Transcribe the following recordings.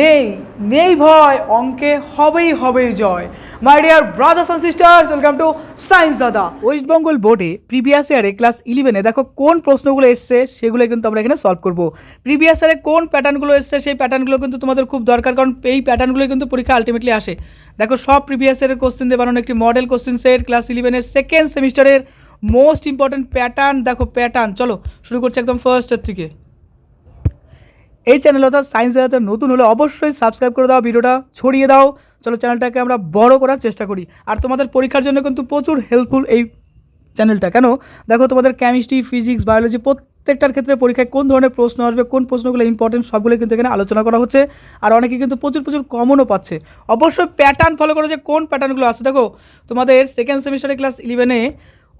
নেই নেই ভয়, অঙ্কে হবেই হবেই জয়। My dear brothers and sisters welcome to science দাদা ওয়েস্ট বেঙ্গল বোর্ডে প্রিভিয়াস ইয়ারে ক্লাস ইলেভেনে দেখো কোন প্রশ্নগুলো এসছে সেগুলো কিন্তু আমরা এখানে সলভ করব। প্রিভিয়াস ইয়ারে কোন প্যাটার্নগুলো এসছে, সেই প্যাটার্নগুলো কিন্তু তোমাদের খুব দরকার, কারণ এই প্যাটার্নগুলো কিন্তু পরীক্ষা আলটিমেটলি আসে। দেখো সব প্রিভিয়াস ইয়ারের কোশ্চেন দিয়ে বানানো একটি মডেল কোশ্চেন সেট ক্লাস ইলেভেনের সেকেন্ড সেমিস্টারের মোস্ট ইম্পর্ট্যান্ট প্যাটার্ন দেখো প্যাটার্ন চলো শুরু করছি একদম ফার্স্টের থেকে। এই চ্যানেল অর্থাৎ সায়েন্স জায়গাতে নতুন হলে অবশ্যই সাবস্ক্রাইব করে দাও ভিডিওটা ছড়িয়ে দাও। চলো চ্যানেলটাকে আমরা বড় করার চেষ্টা করি। আর তোমাদের পরীক্ষার জন্য কিন্তু প্রচুর হেল্পফুল এই চ্যানেলটা কেন? দেখো, তোমাদের কেমিস্ট্রি ফিজিক্স বায়োলজি প্রত্যেকটার ক্ষেত্রে পরীক্ষায় কোন ধরনের প্রশ্ন আসবে, কোন প্রশ্নগুলো ইম্পর্টেন্ট সবগুলো কিন্তু এখানে আলোচনা করা হচ্ছে। আর অনেকে কিন্তু প্রচুর প্রচুর কমনও পাচ্ছে। অবশ্যই প্যাটার্ন ফলো করে যে কোন প্যাটার্নগুলো আছে। দেখো, তোমাদের সেকেন্ড সেমিস্টারে ক্লাস ইলেভেনে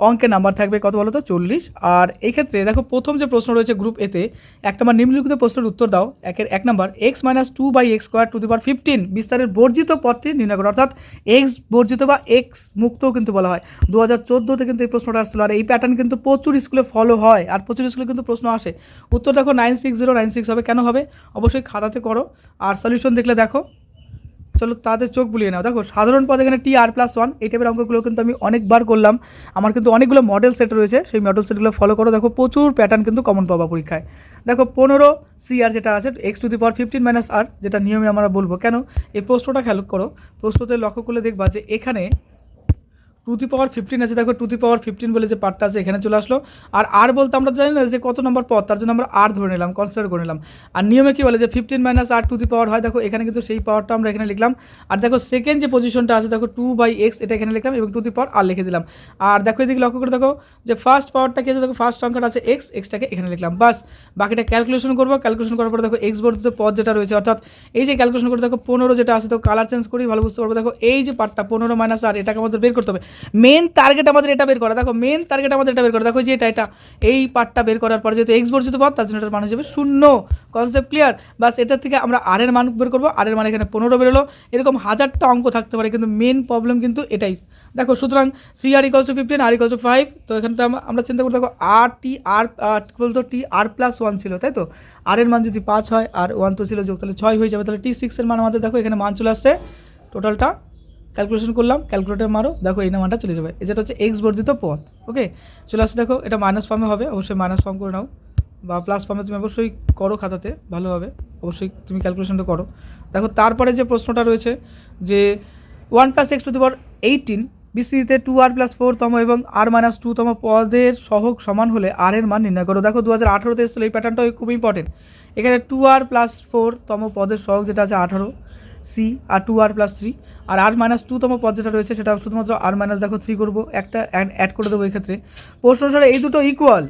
অঙ্কের নাম্বার থাকবে কত বলো তো চল্লিশ। আর এই ক্ষেত্রে দেখো, প্রথম যে প্রশ্ন রয়েছে গ্রুপ এতে এক নম্বর নিম্নলিখিত প্রশ্নের উত্তর দাও। একের এক নম্বর x minus two by x square to the power fifteen বিস্তারের বর্জিত পথটি নির্ণয় করো। অর্থাৎ এক্স বর্জিত বা এক্স মুক্তও কিন্তু বলা হয়। দু হাজার চোদ্দোতে কিন্তু এই প্রশ্নটা আসছিল, আর এই প্যাটার্ন কিন্তু প্রচুর স্কুলে ফলো হয়, আর প্রচুর স্কুলে কিন্তু প্রশ্ন আসে। উত্তর দেখো nine six zero nine six হবে। কেন হবে? অবশ্যই খাতাতে করো। আর সলিউশন দেখলে দেখো চলো তাদের চোখ বুলিয়ে নাও। দেখো, সাধারণ পদে এখানে টি আর প্লাস ওয়ান এই টাইপের অঙ্কগুলো কিন্তু আমি অনেকবার করলাম। আমার কিন্তু অনেকগুলো মডেল সেট রয়েছে, সেই মডেল সেটগুলো ফলো করো। দেখো, প্রচুর প্যাটার্ন কিন্তু কমন পাবা পরীক্ষায়। দেখো, পনেরো সি আর যেটা আছে x to the power fifteen minus r যেটা নিয়মে আমরা বলব। কেন? এই প্রশ্নটা খেয়াল করো। প্রশ্নতে লক্ষ্য করলে দেখবা যে এখানে টু দি পাওয়ার ফিফটিন আছে। দেখো টু দি পাওয়ার ফিফটিন বলে যে পার্টটা আছে, এখানে চলে আসলো। আর আর বলতে আমরা জানি না যে কত নম্বর পথ, তার জন্য আমরা আর ধরে নিলাম কনসিডার করে নিলাম। আর নিয়মে কি বলে যে fifteen minus r to the power হয়, দেখো, এখানে কিন্তু সেই পাওয়ারটা আমরা এখানে লিখলাম। আর দেখো সেকেন্ড যে পজিশনটা আছে, দেখো টু বাই এক্স এটা এখানে লিখলাম এবং টু দি পাওয়ার আর লিখে দিলাম। আর দেখো, এদিকে লক্ষ্য করে দেখো, যে ফার্স্ট পাওয়ারটা কি আছে, দেখো ফার্স্ট সংখ্যাটা আছে এক্স এক্সটাকে এখানে লিখলাম। বাস, বাকিটা ক্যালকুলেশন করব। ক্যালকুলেশন করার পর দেখো এক্স বর্ধিত পদ যেটা রয়েছে, অর্থাৎ এই যে ক্যালকুলেশন করে দেখো, পনেরো যেটা আছে, তো কালার চেঞ্জ করি, ভালো বুঝতে পারব। দেখো, এই যে পার্টটা পনেরো মাইনাস আর এটাকে আমাদের বের করতে হবে। মেন টার্গেট আমাদের এটা বের করা। দেখো মেন টার্গেট আমাদের এটা বের করা। দেখো, যে এটা এটা, এই পার্টটা বের করার পরে যেহেতু এক্স বর্জিত পদ তার জন্য এটার মান যাবে শূন্য। কনসেপ্ট ক্লিয়ার বাস, এটার থেকে আমরা আর এর মান বের করব। আর এর মান এখানে পনেরো বেরোলো। এরকম হাজারটা অঙ্ক থাকতে পারে, কিন্তু মেন প্রবলেম কিন্তু এটাই। দেখো, সুতরাং C r equals to fifteen r equals to five তো এখানে তো আমরা- আমরা চিন্তা করি দেখো আর টি আর বলতো টি আর প্লাস ওয়ান ছিল, তাই তো? আর এর মান যদি পাঁচ হয়, আর ওয়ান তো ছিল যোগ, তাহলে ছয় হয়ে যাবে। তাহলে টি সিক্সের মান আমাদের, দেখো, এখানে মান চলে আসছে। টোটালটা ক্যালকুলেশন করলাম ক্যালকুলেটার মারো, দেখো এই নামানটা চলে যাবে। এই যেটা হচ্ছে এক্স বর্ধিত পথ ওকে চলে আসছে, দেখো, এটা মাইনাস ফর্মে হবে, অবশ্যই মাইনাস ফর্ম করে নাও। বা প্লাস ফর্মে তুমি অবশ্যই করো খাতাতে ভালোভাবে অবশ্যই তুমি ক্যালকুলেশনটা করো। দেখো, তারপরে যে প্রশ্নটা রয়েছে যে one plus x to the power eighteen বিসিতে two r plus ফোরতম এবং আর মাইনাস টুতম পদের সহগ সমান হলে আর এর মান নির্ণয় করো। দেখো দু হাজার আঠারোতে এসেছিল, এই প্যাটার্নটা খুব ইম্পর্টেন্ট এখানে টু আর প্লাস ফোরতম পদের সহগ যেটা আছে, আঠারো। C r two r plus three আর আর মাইনাস টুতম পদ যেটা রয়েছে, সেটা শুধুমাত্র আর মাইনাস দেখো থ্রি করব। একটা অ্যাড করে দেবো এক্ষেত্রে। প্রশ্ন অনুসারে এই দুটো ইকুয়াল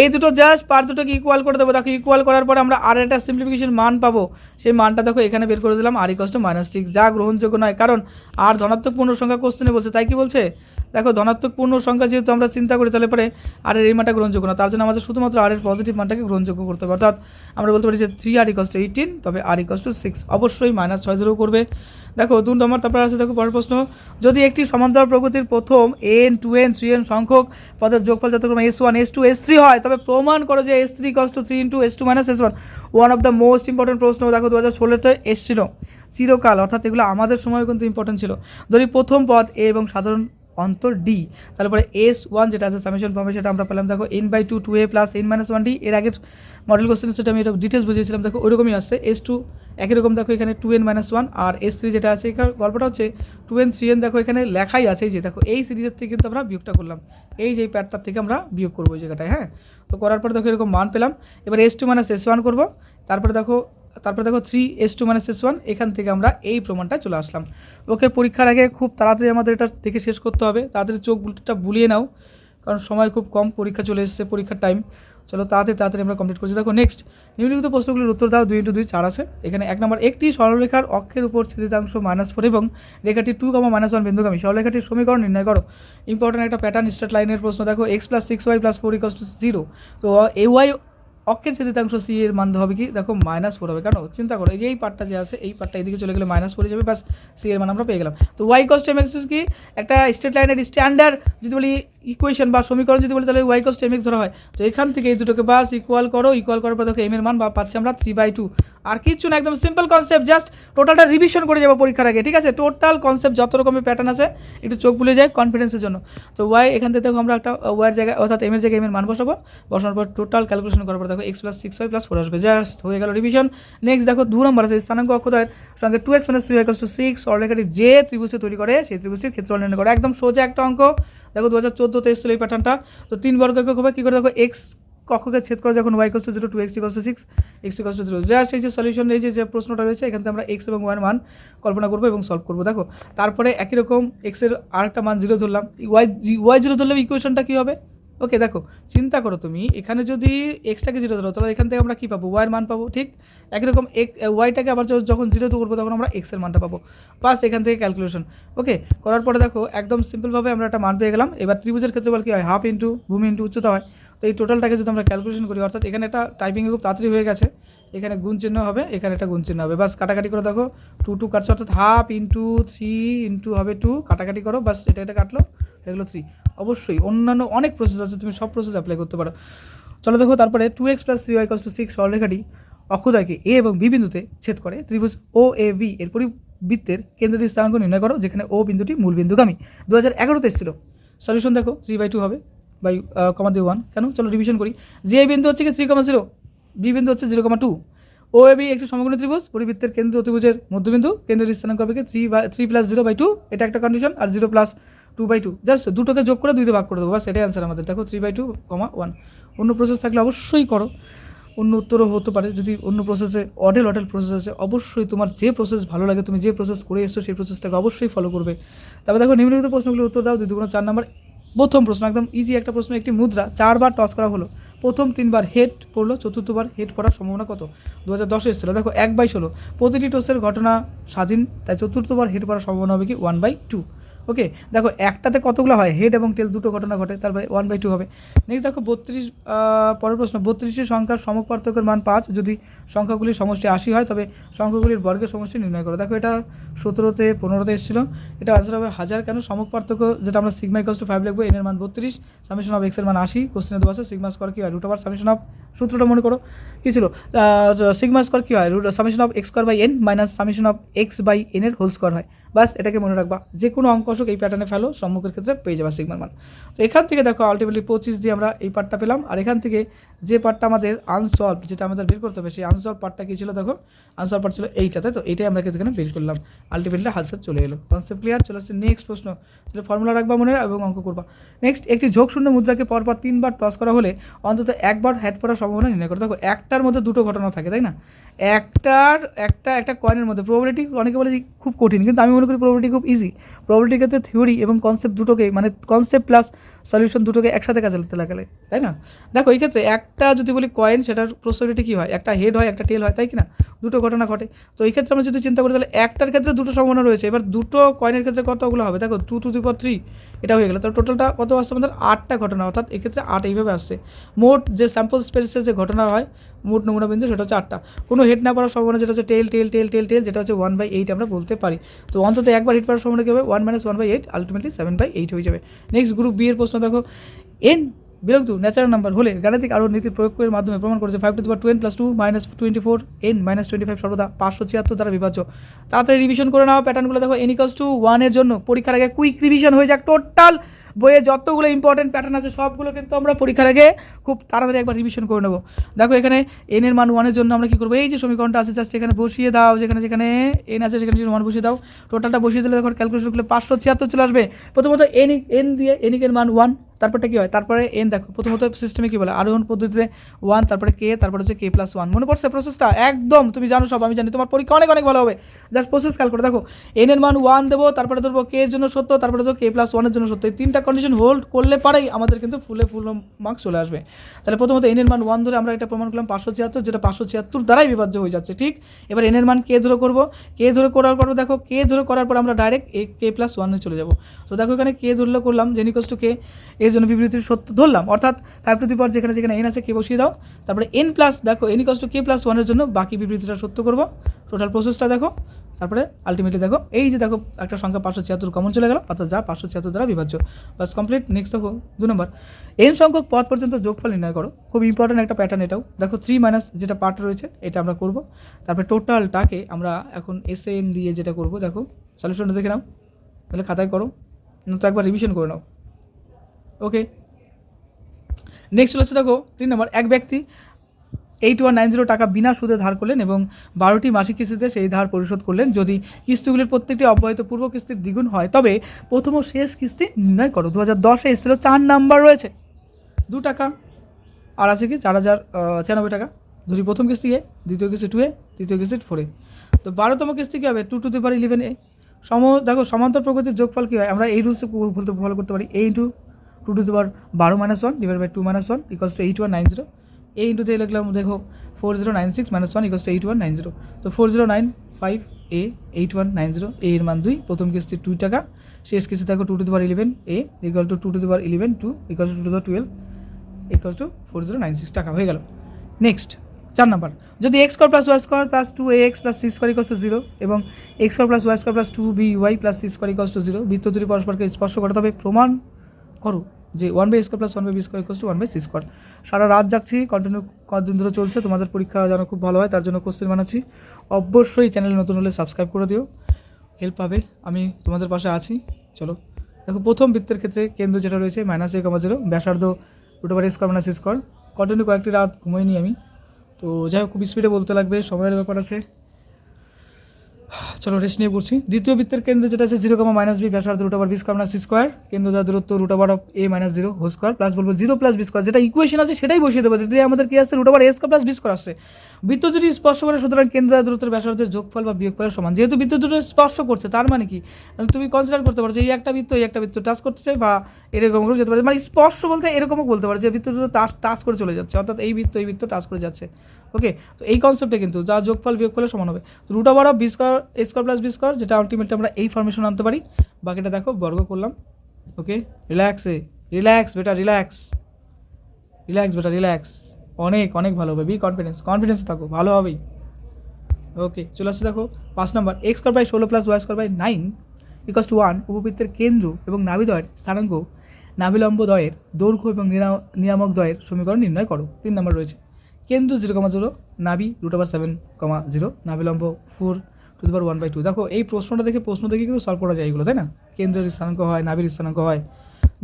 এই দুটো জাস্ট পার দুটোকে ইকুয়াল করে দেবো। দেখো ইকুয়াল করার পরে আমরা আর একটা সিম্পলিফিকেশন মান পাবো। সেই মানটা দেখো, এখানে বের করে দিলাম। আর ইকস্ট মাইনাস সিক্স যা গ্রহণযোগ্য নয়, কারণ আর ধনাত্মক পূর্ণ সংখ্যা কোশ্চেনে বলছে। তাই কি বলছে? দেখো, ধনাত্মক পূর্ণ সংখ্যা যেহেতু আমরা চিন্তা করি, তাহলে পরে আর এর এই মানটা গ্রহণযোগ্য না। তার জন্য আমাদের শুধুমাত্র আর এর পজিটিভ মানটাকে গ্রহণযোগ্য করতে হবে। অর্থাৎ আমরা বলতে পারি যে থ্রি আর ইকস্ট এইটিন তবে আর ইকস্ট সিক্স অবশ্যই মাইনাস ছয় ধরেও করবে। দেখো দু নম্বর তারপর আছে, দেখো, পরের প্রশ্ন। যদি একটি সমান্তরাল প্রগতির প্রথম n two n three n সংখ্যক পদের যোগফল যথাক্রমে S one S two S three হয়, তবে প্রমাণ করো যে S three equals to three into S two minus S one one of the most important প্রশ্ন, দেখো দু হাজার ষোলোতে এসছিল। চিরকাল, অর্থাৎ এগুলো আমাদের সময় কিন্তু ইম্পর্টেন্ট ছিল। যদি প্রথম পদ এ এবং সাধারণ অন্তর ডি তারপরে এস ওয়ান যেটা আছে সামেশন ফর্মে সেটা আমরা পেলাম, দেখো n by two two a plus n minus one d এর আগের মডেল কোশ্চেন সেটা আমি এটা ডিটেলস বুঝিয়েছিলাম, দেখো ওইরকমই আসছে এস টু একই রকম, দেখো এখানে টু এন মাইনাস ওয়ান আর এস থ্রি যেটা আছে, এখানে গল্পটা হচ্ছে টু এন থ্রি এন দেখো এখানে লেখাই আছে যে দেখো, এই সিরিজের থেকে কিন্তু আমরা বিয়োগটা করলাম, এই যে প্যাডটার থেকে আমরা বিয়োগ করব এই জায়গাটায় হ্যাঁ? তো করার পর দেখো এরকম মান পেলাম, এবার S two minus S one করব, তারপরে দেখো তারপরে দেখো three S two minus S one এখান থেকে আমরা এই প্রমাণটা চলে আসলাম। ওকে, পরীক্ষার আগে খুব তাড়াতাড়ি আমাদের এটা দেখে শেষ করতে হবে। তাড়াতাড়ি চোখটা বুলিয়ে নাও, কারণ সময় খুব কম, পরীক্ষা চলে এসেছে, পরীক্ষার টাইম চলো তাড়াতাড়ি তাড়াতাড়ি আমরা কমপ্লিট করছি। দেখো নেক্সট নিম্নলিখিত প্রশ্নগুলির উত্তর দাও, দুই ইন্টু দুই চার আছে। এখানে এক নম্বর, একটি সরলরেখার অক্ষের উপর ছেদিতাংশ মাইনাস ফোর এবং রেখাটি টু কমা মাইনাস ওয়ান বিন্দুগামী। সরলরেখাটির সমীকরণ নির্ণয় করো। ইম্পর্টেন্ট একটা প্যাটার্ন স্ট্রেট লাইনের প্রশ্ন। দেখো x plus six y plus four equals to zero তো এ ওয়াই অক্ষের ছেদিতাংশ সি এর মান হবে কি? দেখো মাইনাস ফোর হবে। কেন? চিন্তা করো, এই যে এই পার্টটা যে আছে, এই পার্টটা এদিকে চলে গেলে মাইনাস ফোর যাবে, ব্যাস সি এর মান আমরা পেয়ে গেলাম। তো ওয়াই কস্ট এম এক্স কি? একটা স্ট্রেট লাইনের স্ট্যান্ডার্ড যদি বলি ইকুয়েশন বা সমীকরণ যদি বলি, তাহলে ওয়াই কস্ট এম এক্স ধরা হয়। তো এখান থেকে এই দুটোকে বাস ইকুয়াল করো ইকুয়াল করার পর দেখো এম এর মান বা পাচ্ছি আমরা থ্রি বাই টু আর কিচ্ছু না, একদম সিম্পল কনসেপ্ট জাস্ট টোটালটা রিভিশন করে যাব পরীক্ষার আগে, ঠিক আছে? টোটাল কনসেপ্ট যত রকমের প্যাটার্ন আছে, একটু চোখ ভুলে যায় কনফিডেন্সের জন্য। তো ওয়াই এখান থেকে দেখো আমরা একটা ওয়ার জায়গায়, অর্থাৎ এম এর জায়গায় এম এর মান বসাবো। বসানোর পর টোটাল ক্যালকুলেশন করার পর দেখো x plus six y plus four আসবে। জাস্ট হয়ে গেল রিভিশন নেক্সট দেখো দু নম্বর আছে, স্থানাঙ্ক অক্ষদয়ের সঙ্গে two x minus three equals to six already যে ত্রিভুজটি তৈরি করে, সেই ত্রিভুজটির ক্ষেত্রফল নির্ণয় করে। একদম সোজা একটা অঙ্ক। দেখো দু হাজার চোদ্দোতে এসেছিল এই প্যাটার্নটা তো তিন বর্গ একক হবে কী করে দেখো এক্স কক্ষকে ছেদ করে যখন y equals to zero two x equals six x equals to zero just এই যে সলিউশন এই যে প্রশ্নটা রয়েছে, এখান থেকে আমরা এক্স এবং ওয়াই মান কল্পনা করব এবং সলভ করব। দেখো, তারপরে একই রকম এক্সের আরেকটা মান জিরো ধরলাম। ওয়াই ওয়াই জিরো ধরলে ইকুয়েশনটা কী হবে? ওকে দেখো, চিন্তা করো তুমি, এখানে যদি এক্সটাকে জিরো ধরো, তাহলে এখান থেকে আমরা কী পাবো? ওয়াইয়ের মান পাবো, ঠিক? একই রকম ওয়াইটাকে আবার যখন জিরো করব, তখন আমরা এক্সের মানটা পাবো। বাস এখান থেকে ক্যালকুলেশন ওকে করার পরে দেখো, একদম সিম্পলভাবে আমরা একটা মান পেয়ে গেলাম। এবার ত্রিভুজের ক্ষেত্রে বল কী হয়? হাফ ইন্টু ভূমি ইন্টু উচ্চতা হয়। তো এই টোটালটাকে যদি আমরা ক্যালকুলেশন করি, অর্থাৎ এখানে একটা টাইপিংয়ে খুব তাড়াতাড়ি হয়ে গেছে, এখানে গুণ চিহ্ন হবে, এখানে একটা গুণ চিহ্ন হবে। বাস কাটাকাটি করে দেখো টু টু কাটছে, অর্থাৎ হাফ ইন্টু থ্রি ইন্টু হবে টু কাটাকাটি করো, বাস এটা এটা কাটলো এগুলো থ্রি অবশ্যই অন্যান্য অনেক প্রসেস আছে, তুমি সব প্রসেস অ্যাপ্লাই করতে পারো। চলো দেখো, তারপরে two x plus three y equals to six সরলরেখাটি অক্ষদয়কে এ এবং বি বিন্দুতে ছেদ করে, ত্রিভুজ ও এ বি এর পরিবৃত্তের কেন্দ্রীয় স্থানাঙ্ক নির্ণয় করো, যেখানে ও বিন্দুটি মূল বিন্দুগামী। দু হাজার এগারোতে এসেছিল। সলিউশন দেখো থ্রি বাই টু হবে। বাই কমা দিয়ে ওয়ান কেন? চলো রিভিশন করি। যে বিন্দু হচ্ছে কি থ্রি কমা জিরো বি বিন্দু হচ্ছে zero comma two O A B একটি সমগ্র ত্রিভুজ, পরিবৃত্তের কেন্দ্র ত্রিভুজের মধ্যবিন্দু, কেন্দ্রের স্থানাঙ্ক হবে three by three plus zero by two এটা একটা condition R zero plus two by two just দুটোকে যোগ করে দুইতে ভাগ করে দেবো, বাস এটাই অ্যান্সার আমাদের। দেখো three by two comma one অন্য প্রসেস থাকলে অবশ্যই করো। অন্য উত্তরও হতে পারে, যদি অন্য প্রসেসে অডেল অডেল প্রসেস আছে, অবশ্যই তোমার যে প্রসেস ভালো লাগে, তুমি যে প্রসেস করে এসছো, সেই প্রসেসটাকে অবশ্যই ফলো করবে। তারপর দেখো নিম্নলিখিত প্রশ্নগুলোর উত্তর দাও, দুই দুগুণ চার নম্বর প্রথম প্রশ্ন, একদম ইজি একটা প্রশ্ন, একটি মুদ্রা, চারবার টস করা হলো। প্রথম তিনবার হেড পড়ল, চতুর্থবার হেড পড়ার সম্ভাবনা কত? দু হাজার দশে এসেছিল। দেখো, এক বাই ষোলো। প্রতিটি টসের ঘটনা স্বাধীন, তাই চতুর্থবার হেড পড়ার সম্ভাবনা হবে কি? ওয়ান বাই টু ওকে দেখো, একটাতে কতগুলো হয়? হেড এবং টেল দুটো ঘটনা ঘটে, তারপরে ওয়ান বাই টু হবে। নেক্সট দেখো, বত্রিশ পরের প্রশ্ন। বত্রিশটি সংখ্যার সমক পার্থক্যের মান পাঁচ। যদি সংখ্যাগুলির সমষ্টি আশি হয়, তবে সংখ্যাগুলির বর্গের সমষ্টি নির্ণয় করো। দেখো, এটা সতেরোতে, পনেরোতে এসেছিল। এটা আনসার হবে হাজার কেন? সমক পার্থক্য যেটা আমরা সিগমা ইকস টু ফাইভ লিখব এনের মান বত্রিশ সামিশন অফ এক্সের মান আশি কোশ্চেনে দেওয়া আছে সিগমা স্কোয়ার কী হয় রুট ওভার সামিশন অফ সূত্রটা মনে করো, কী ছিল? সিগমা স্কোয়ার কী হয় root summation of x square by n minus summation of x by এনের হোল স্কোয়ার হয়। বাস এটাকে মনে রাখবা, যে কোনো অঙ্ক আসুক, এই প্যাটার্নে ফেলো, সম্মুখের ক্ষেত্রে পেয়ে যাবা সিগমার মান। তো এখান থেকে দেখো আলটিমেটলি পঁচিশ দিয়ে আমরা এই পার্টটা পেলাম, আর এখান থেকে যে পার্টটা আমাদের আনসলভ যেটা আমাদের বের করতে হবে, সেই আনসলভ পার্টটা কী ছিল দেখো? আনসলভ পার্ট ছিল এইটা তাই তো এইটাই আমরা এখানে বের করলাম। আলটিমেটলি হাজার চলে এলো। কনসেপ্ট ক্লিয়ার চলে আসছে নেক্সট প্রশ্ন। সেটা ফর্মুলা রাখবা মনে এবং অঙ্ক করবা। নেক্সট একটি ঝোঁকশূন্য মুদ্রাকে পরপর তিনবার টস করা হলে অন্তত একবার হ্যাট পড়ার সম্ভাবনা নির্ণয় করো। দেখো, একটার মধ্যে দুটো ঘটনা থাকে, তাই না? একটার, একটা একটা কয়েনের মধ্যে। প্রবাবিলিটি অনেকে বলে যে খুব কঠিন, কিন্তু আমি মনে করি প্রবাবিলিটি খুব ইজি প্রবাবিলিটির ক্ষেত্রে থিওরি এবং কনসেপ্ট দুটোকে মানে কনসেপ্ট প্লাস সলিউশন দুটোকে একসাথে কাজে লাগতে লাগালে, তাই না? দেখো, এই ক্ষেত্রে একটা যদি বলি কয়েন সেটার প্রসরিটি কী হয়? একটা হেড হয়, একটা টেল হয়, তাই কি না? দুটো ঘটনা ঘটে। তো এই ক্ষেত্রে আমরা যদি চিন্তা করি, তাহলে একটার ক্ষেত্রে দুটো সম্ভাবনা রয়েছে। এবার দুটো কয়েনের ক্ষেত্রে কতগুলো হবে? দেখো টু টু থ্রি এটা হয়ে গেলো। তাহলে টোটালটা কত আসছে আমাদের? আটটা ঘটনা, অর্থাৎ এক্ষেত্রে আট এইভাবে আসছে। মোট যে স্যাম্পল স্পেসের যে ঘটনা হয়, মোট নমুনা বিন্দু সেটা হচ্ছে আটটা। কোনো হেড না পড়ার সম্ভাবনা যেটা হচ্ছে tail tail tail tail tail যেটা হচ্ছে ওয়ান বাই এইট আমরা বলতে পারি। তো অন্তত একবার হিট পড়ার সম্ভাবনা কী হবে? One minus one by eight ultimately seven by eight হয়ে যাবে। নেক্সট গ্রুপ বি এর প্রশ্ন দেখো। এন টু ন্যাচারাল নাম্বার হলে গাণিতিক আরও নীতি প্রয়োগের মাধ্যমে প্রমাণ করেছে five to the two n plus two minus twenty four n minus twenty five সর্বদা পাঁচশো ছিয়াত্তর দ্বারা বিভাজ্য। তাড়াতাড়ি রিভিশন করে নাও প্যাটার্নগুলো দেখো এন ইকস টু ওয়ানের জন্য। পরীক্ষার আগে কুইক রিভিশন হয়ে যাক টোটাল বইয়ে যতগুলো ইম্পর্টেন্ট প্যাটার্ন আছে সবগুলো কিন্তু আমরা পরীক্ষার আগে খুব তাড়াতাড়ি একবার রিভিশন করে নেব। দেখো এখানে এন এর মান ওয়ানের জন্য আমরা কী করব? এই যে সমীকরণটা আছে জাস্ট এখানে বসিয়ে দাও, যেখানে যেখানে এন আছে সেখানে সেখানে ওয়ান বসিয়ে দাও। টোটালটা বসিয়ে দিলে দেখো ক্যালকুলেশন করলে পাঁচশো ছিয়াত্তর চলে আসবে। প্রথমত এন এন দিয়ে এনিকের মান ওয়ান তারপরটা কী হয়? তারপরে এন দেখো, প্রথমত সিস্টেমে কী বলে? আরোহণ পদ্ধতিতে ওয়ান তারপরে কে তারপরে হচ্ছে কে প্লাস ওয়ান মনে পড়ছে প্রসেসটা একদম, তুমি জানো সব, আমি জানি। তোমার পরীক্ষা অনেক অনেক ভালো হবে। জাস্ট প্রসেস কাল করে দেখো এন এর মান ওয়ান দেবো, তারপরে ধরবো কে এর জন্য সত্য তারপরে ধরো কে প্লাস ওয়ানের জন্য সত্য এই তিনটা কন্ডিশন হোল্ড করলে পারেই আমাদের কিন্তু ফুলে ফুল মার্কস চলে আসবে। তাহলে প্রথমত এন এর মান ওয়ান ধরে আমরা এটা প্রমাণ করলাম, পাঁচশো ছিয়াত্তর, যেটা পাঁচশো ছিয়াত্তর দ্বারাই বিভাজ্য হয়ে যাচ্ছে, ঠিক? এবার এন এর মান কে ধরে করব। কে ধরে করার পর, দেখো কে ধরে করার পর আমরা ডাইরেক্ট এ কে প্লাস ওয়ানে চলে যাব। তো দেখো এখানে কে ধরলে করলাম জেনিকস কে এর জন্য বিবৃতির সত্য ধরলাম। অর্থাৎ ফাইভ টু দি পাওয়ার যেখানে যেখানে এন আছে কে বসিয়ে দাও। তারপরে এন প্লাস দেখো এন ইকস কে প্লাস ওয়ানের জন্য বাকি বিবৃতিটা সত্য করব। টোটাল প্রসেসটা দেখো। তারপরে আলটিমেটলি দেখো, এই যে দেখো, একটা সংখ্যা পাঁচশো ছিয়াত্তর কমন চলে গেল, অর্থাৎ যা পাঁচশো ছিয়াত্তর দ্বারা বিভাজ্য। বাস কমপ্লিট নেক্সট দেখো, দু নম্বর এন সংখ্যক পদ পর্যন্ত যোগফল নির্ণয় করো। খুব ইম্পর্টেন্ট একটা প্যাটার্ন এটাও। দেখো থ্রি মাইনাস যেটা পার্ট রয়েছে, এটা আমরা করব। তারপরে টোটালটাকে আমরা এখন এস এম দিয়ে যেটা করব, দেখো সলিউশনটা দেখে নাও। তাহলে খাতায় করো। তো একবার রিভিশন করে নাও। ওকে নেক্সট হচ্ছে দেখো, তিন নম্বর, এক ব্যক্তি এইট ওয়ান নাইন জিরো টাকা বিনা সুদে ধার করলেন এবং বারোটি মাসিক কিস্তিতে সেই ধার পরিশোধ করলেন। যদি কিস্তিগুলির প্রত্যেকটি অব্যাহত পূর্ব কিস্তির দ্বিগুণ হয়, তবে প্রথম ও শেষ কিস্তি নির্ণয় করো। দু হাজার দশে এসেছিল চার নাম্বার রয়েছে। দু টাকা। আর আছে কি? চার হাজার ছিয়ানব্বই টাকা। ধরি প্রথম কিস্তি এ, দ্বিতীয় কিস্তি টু এ, তৃতীয় কিস্তি ফোরে তো বারোতম কিস্তি কী হবে? Two to the power eleven a. সম, দেখো, সমান্তর প্রকৃতির যোগফল কী হয়? আমরা এই রুলসে ফলো করতে পারি। এই into two to the power বারো minus one divide by two minus one equals to eight one nine zero এই ইন্টুতে লিখলাম দেখো four zero nine six minus one equals to eight one nine zero তো four zero nine five a eight one nine zero a এর মান দুই। প্রথম কিস্তি টু টাকা, শেষ কিস্তি দেখো two to the power eleven A equal to two to the power eleven two equal to two the twelve equal to four zero nine six টাকা হয়ে গেল। নেক্সট চার নাম্বার। যদি x square plus y square plus two a x plus c square equals to zero এবং x square plus y square plus two b y plus c square equals to zero বৃত্ত দুটি পরস্পরকে স্পর্শ করে তবে প্রমাণ। করো যে one by square plus one by b square equals to one by c square সারা রাত যাচ্ছি কন্টিনিউ কদিন ধরে চলছে, তোমাদের পরীক্ষা যেন খুব ভালো হয়, তার জন্য কোশ্চেন বানাচ্ছি। অবশ্যই চ্যানেল নতুন হলে সাবস্ক্রাইব করে দিও। হেল্প পাবে, আমি তোমাদের পাশে আছি। চলো। দেখো, প্রথম বৃত্তের ক্ষেত্রে কেন্দ্র যেটা রয়েছে মাইনাস এ কমা জিরো ব্যাসার্ধ root over square minus square continue কয়েকটি রাত ঘুমোইনি আমি। তো যাই হোক, খুব স্পিডে বলতে লাগবে, সময়ের ব্যাপার আছে। চলো রেস্ট নিয়ে পড়ছি। দ্বিতীয় বৃত্তের কেন্দ্র যেটা আছে জিরো কমা মাইনাস বি ব্যাসার্ধ root over b square minus square কেন্দ্র যার দূরত্ব root over of a minus zero whole square plus বলব জিরো প্লাস বি স্কোয়ার যেটা ইকুয়েশন আছে সেটাই বসিয়ে দেবো। যদি আমাদের কি আসছে root over a square plus b square আসছে বৃত্ত যদি স্পর্শ করে, সুতরাং কেন্দ্র আর দূরত্বের ব্যাসার্ধের যোগফল বা বিয়োগফলের সমান। যেহেতু বৃত্ত দুটো স্পর্শ করছে, তার মানে কি? তুমি কনসিডার করতে পারো যে এই একটা বৃত্ত, এই একটা বৃত্ত টাচ করতেছে বা এরকম যেতে পারে। মানে স্পর্শ বলতে এরকমও বলতে পারে যে বৃত্ত দুটো টাচ টাচ করে চলে যাচ্ছে। অর্থাৎ এই বৃত্ত এই বৃত্ত টাচ করে যাচ্ছে। ওকে তো এই কনসেপ্টে কিন্তু যা যোগফল বিয়োগফলের সমান হবে। Root over of b square a square plus b square যেটা আলটিমেটলি আমরা এই ফর্মেশন আনতে পারি। বাকিটা দেখো, বর্গ করলাম। ওকে রিল্যাক্সে রিল্যাক্স বেটা রিল্যাক্স রিল্যাক্স বেটা রিল্যাক্স অনেক অনেক ভালো হবে। বি কনফিডেন্স কনফিডেন্স থাকো, ভালো হবেই। ওকে চলে আসছে দেখো, পাঁচ নাম্বার এক্স স্কোয়ার বাই ষোলো plus y square by nine equals to one উপবৃত্তের কেন্দ্র এবং নাভিদয়ের স্থানাঙ্ক, নাভিলম্ব দয়ের দৈর্ঘ্য এবং নিয়ামক দয়ের সমীকরণ নির্ণয় করো। তিন নম্বর রয়েছে। কেন্দ্র জিরো কমা জিরো, নাভি root over seven comma zero নাভিলম্ব four to the one by two দেখো, এই প্রশ্নটা দেখে প্রশ্ন দেখে কিন্তু সলভ করা যায় এগুলো, তাই না? কেন্দ্রের স্থানাঙ্ক হয়, নাভির স্থানাঙ্ক হয়।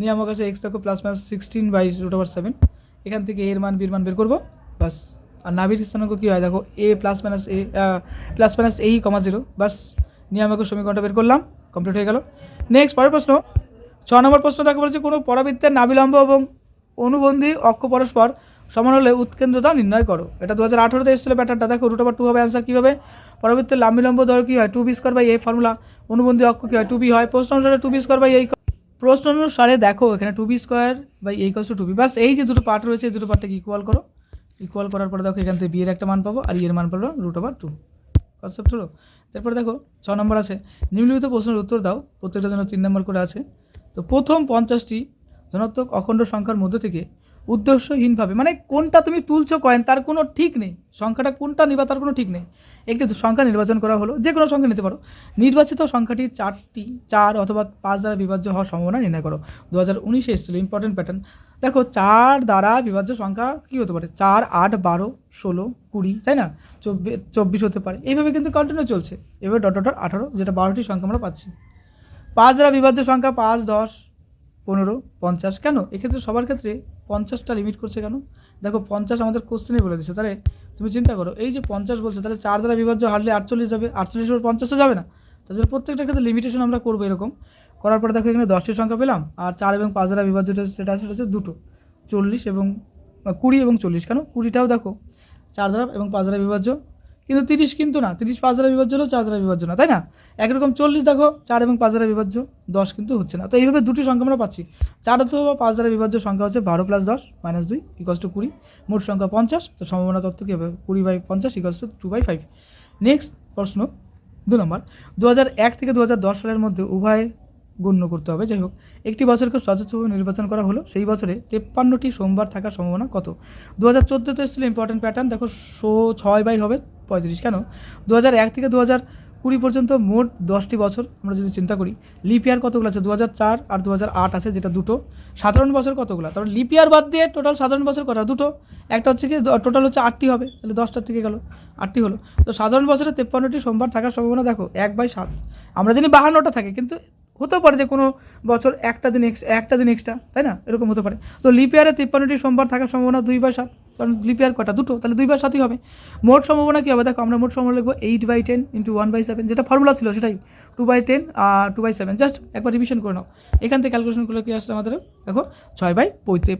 নিয়ামক আছে এক্স দেখো plus minus sixteen by root over seven এখান থেকে এর মান বির মান বের করব বাস আর নাভির স্থানাঙ্ক কী হয়? দেখো a plus minus a plus minus এই কমা জিরো বাস নিয়ামকের সমীকরণটা বের করলাম কমপ্লিট হয়ে গেল। নেক্সট পরের প্রশ্ন। ছ নম্বর প্রশ্ন দেখো বলেছে, কোনো পরাবৃত্তের নাভিলম্ব এবং অনুবন্ধী অক্ষ পরস্পর সমান হলে উৎকেন্দ্রতা নির্ণয় করো। এটা দু হাজার আঠারোতে এসেছিল ব্যাটারটা। দেখো রুট ওভার টু হবে অ্যান্সার কী হবে? পরবর্তীতে লাম্বিলম্ব ধর কী হয়? টু বি স্কোয়ার বাই এই ফর্মুলা অনুবন্ধী অক্ষ কী হয়? টু বি হয়। প্রশ্ন অনুসারে টু বি স্কোয়ার বাই এই প্রশ্ন অনুসারে দেখো, এখানে টু বি স্কোয়ার বাই এই কস টু বি বাস এই যে দুটো পার্ট রয়েছে, এই দুটো পার্টটাকে ইকুয়াল করো। ইকুয়াল করার পরে দেখো, এখান থেকে বি এর একটা মান পাবো, আর ইয়ের মান পাবো রুট ওভার টু কনসেপ্ট হলো? তারপরে দেখো, ছ নম্বর আছে। নিম্নলিখিত প্রশ্নের উত্তর দাও। প্রত্যেকটা জন্য তিন নম্বর করে আছে। তো প্রথম পঞ্চাশটি ধনাত্মক অখণ্ড সংখ্যার মধ্যে থেকে উদ্দেশ্যহীনভাবে। মানে কোনটা তুমি তুলছো কয়েন, তার কোনো ঠিক নেই। সংখ্যাটা কোনটা নিবা, তার কোনো ঠিক নেই। একটি সংখ্যা নির্বাচন করা হলো যে কোনো সংখ্যা নিতে পারো। নির্বাচিত সংখ্যাটি চারটি, চার অথবা পাঁচ দ্বারা বিভাজ্য হওয়ার সম্ভাবনা নির্ণয় করো। দু হাজার উনিশে এসেছিল ইম্পর্টেন্ট প্যাটার্ন দেখো, চার দ্বারা বিভাজ্য সংখ্যা কী হতে পারে? চার, আট, বারো, ষোলো, কুড়ি, তাই না? চব্বিশ চব্বিশ হতে পারে। এইভাবে কিন্তু কন্টিনিউ চলছে। এবার ডট ডট আঠারো, যেটা বারোটি সংখ্যা আমরা পাচ্ছি। পাঁচ দ্বারা বিভাজ্য সংখ্যা পাঁচ, দশ, পনেরো, পঞ্চাশ, কেন? এক্ষেত্রে সবার ক্ষেত্রে পঞ্চাশটা লিমিট করছে কেন? দেখো পঞ্চাশ আমাদের কোশ্চেনে বলে দিচ্ছে তাহলে তুমি চিন্তা করো, এই যে পঞ্চাশ বলছে, তাহলে চার দ্বারা বিভাজ্য হারলে আটচল্লিশ যাবে আটচল্লিশ পর পঞ্চাশও যাবে না। তাহলে প্রত্যেকটা ক্ষেত্রে লিমিটেশন আমরা করব এরকম। করার পরে দেখো এখানে দশটি সংখ্যা পেলাম, আর চার এবং পাঁচ দ্বারা বিভাজ্য সেটা আছে হচ্ছে দুটো, চল্লিশ এবং কুড়ি এবং চল্লিশ। কেন? কুড়িটাও দেখো, চার দ্বারা এবং পাঁচ দ্বারা বিভাজ্য কিন্তু তিরিশ কিন্তু না, তিরিশ পাঁচ দ্বারা বিভাজ্য হলেও চার দ্বারা বিভাজ্য না, তাই না? একরকম চল্লিশ দেখো, চার এবং পাঁচ দ্বারা বিভাজ্য, দশ কিন্তু হচ্ছে না। তো এইভাবে দুটি সংখ্যা আমরা পাচ্ছি। চার অথবা পাঁচ দ্বারা বিভাজ্য সংখ্যা হচ্ছে বারো প্লাস দশ মাইনাস দুই ইকস টু কুড়ি। মোট সংখ্যা পঞ্চাশ, তো সম্ভাবনা তত্ত্ব কী হবে? কুড়ি বাই পঞ্চাশ equals to two by five next প্রশ্ন, দু নম্বর। দু হাজার এক থেকে দু হাজার দশ সালের মধ্যে উভয় গণ্য করতে হবে। যাই হোক, একটি বছরকে সচেতনভাবে নির্বাচন করা হলো। সেই বছরে তেপ্পান্নটি সোমবার থাকার সম্ভাবনা কত? দু হাজার চোদ্দোতে এসেছিল ইম্পর্টেন্ট প্যাটার্ন দেখো, শো ছয় বাই হবে, পঁয়ত্রিশ। কেন? দু হাজার এক থেকে দু হাজার কুড়ি পর্যন্ত মোট দশটি বছর আমরা যদি চিন্তা করি লিপ ইয়ার কতগুলো আছে? দু হাজার চার আর দু হাজার আট আছে, যেটা দুটো। সাধারণ বছর কতগুলো? তারপর লিপ ইয়ার বাদ দিয়ে টোটাল সাধারণ বছর কটা? দুটো। একটা হচ্ছে কি টোটাল হচ্ছে আটটি হবে। তাহলে দশটার থেকে গেল, আটটি হলো। তো সাধারণ বছরে তেপ্পান্নটি সোমবার থাকার সম্ভাবনা দেখো, এক বাই সাত। আমরা জানি বাহান্নটা থাকে, কিন্তু হতেও পারে যে কোনো বছর একটা দিন এক্স একটা দিন এক্সট্রা তাই না? এরকম হতে পারে। তো লিপ ইয়ারে তিপ্পান্নটি সোমবার থাকার সম্ভাবনা দুই বা সাত। কারণ লিপ ইয়ার কটা? দুটো? তাহলে দুই বাই সাতই হবে। মোট সম্ভাবনা কী হবে? দেখো, আমরা মোট সম্ভাবনা লিখব eight by ten into one by seven যেটা ফর্মুলা ছিল সেটাই। টু বাই টেন আর টু বাই সেভেন জাস্ট একবার রিভিশন করে নাও। এখান থেকে ক্যালকুলেশন করলে কী আসছে আমাদের? দেখো, ছয় বাই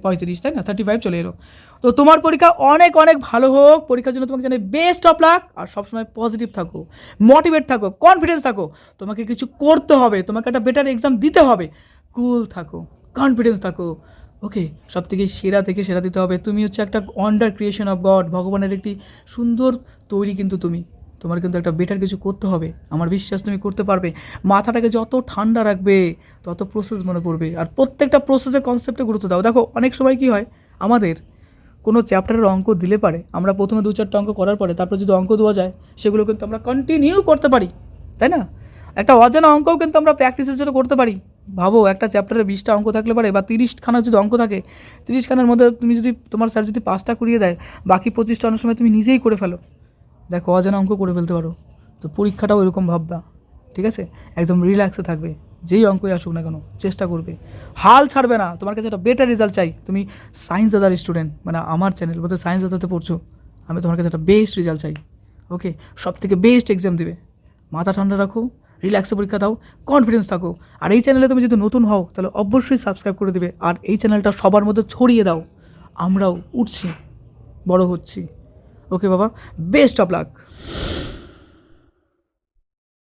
পঁয়ত্রিশ, তাই না? থার্টি ফাইভ চলে এলো। তো তোমার পরীক্ষা অনেক অনেক ভালো হোক। পরীক্ষার জন্য তোমাকে জানাই বেস্ট অফ লাক আর সবসময় পজিটিভ থাকো মোটিভেট থাকো কনফিডেন্স থাকো। তোমাকে কিছু করতে হবে। তোমাকে একটা বেটার এক্সাম দিতে হবে। কুল থাকো কনফিডেন্স থাকো। ওকে সব থেকে সেরা থেকে সেরা দিতে হবে। তুমি হচ্ছে একটা অন্ডার ক্রিয়েশন অফ গড ভগবানের একটি সুন্দর তৈরি কিন্তু তুমি। তোমার কিন্তু একটা বেটার কিছু করতে হবে। আমার বিশ্বাস তুমি করতে পারবে। মাথাটাকে যত ঠান্ডা রাখবে, তত প্রসেস মনে পড়বে। আর প্রত্যেকটা প্রসেসের কনসেপ্টে গুরুত্ব দাও। দেখো, অনেক সময় কি হয়? আমাদের কোনো চ্যাপ্টারের অঙ্ক দিলে পারে। আমরা প্রথমে দু চারটা অঙ্ক করার পরে তারপর যদি অঙ্ক দেওয়া যায়, সেগুলো কিন্তু আমরা কন্টিনিউ করতে পারি। তাই না? একটা অজানা অঙ্কও কিন্তু আমরা প্র্যাকটিসের জন্য করতে পারি। ভাবো, একটা চ্যাপ্টারে বিশটা অঙ্ক থাকলে পারে, বা তিরিশখানা যদি অঙ্ক থাকে, তিরিশখানার মধ্যে তুমি যদি তোমার স্যার যদি পাঁচটা করিয়ে দেয়, বাকি পঁচিশটা অনেক সময় তুমি নিজেই করে ফেলো। দেখো, অজানা অঙ্ক করে ফেলতে পারো। তো পরীক্ষাটাও এরকম ভাববা, ঠিক আছে? একদম রিল্যাক্সে থাকবে, যেই অঙ্কই আসুক না কেন, চেষ্টা করবে। হাল ছাড়বে না, তোমার কাছে একটা বেটার রেজাল্ট চাই। তুমি সায়েন্স দাদার স্টুডেন্ট মানে আমার চ্যানেল বলতে সায়েন্স দাদাতে পড়ছো, আমি তোমার কাছে একটা বেস্ট রেজাল্ট চাই ওকে সব থেকে বেস্ট এক্সাম দেবে। মাথা ঠান্ডা রাখো রিল্যাক্সে পরীক্ষা দাও কনফিডেন্স থাকো। আর এই চ্যানেলে তুমি যদি নতুন হও, তাহলে অবশ্যই সাবস্ক্রাইব করে দেবে। আর এই চ্যানেলটা সবার মধ্যে ছড়িয়ে দাও। আমরাও উঠছি, বড় হচ্ছি। ওকে বাবা বেস্ট অফ লাক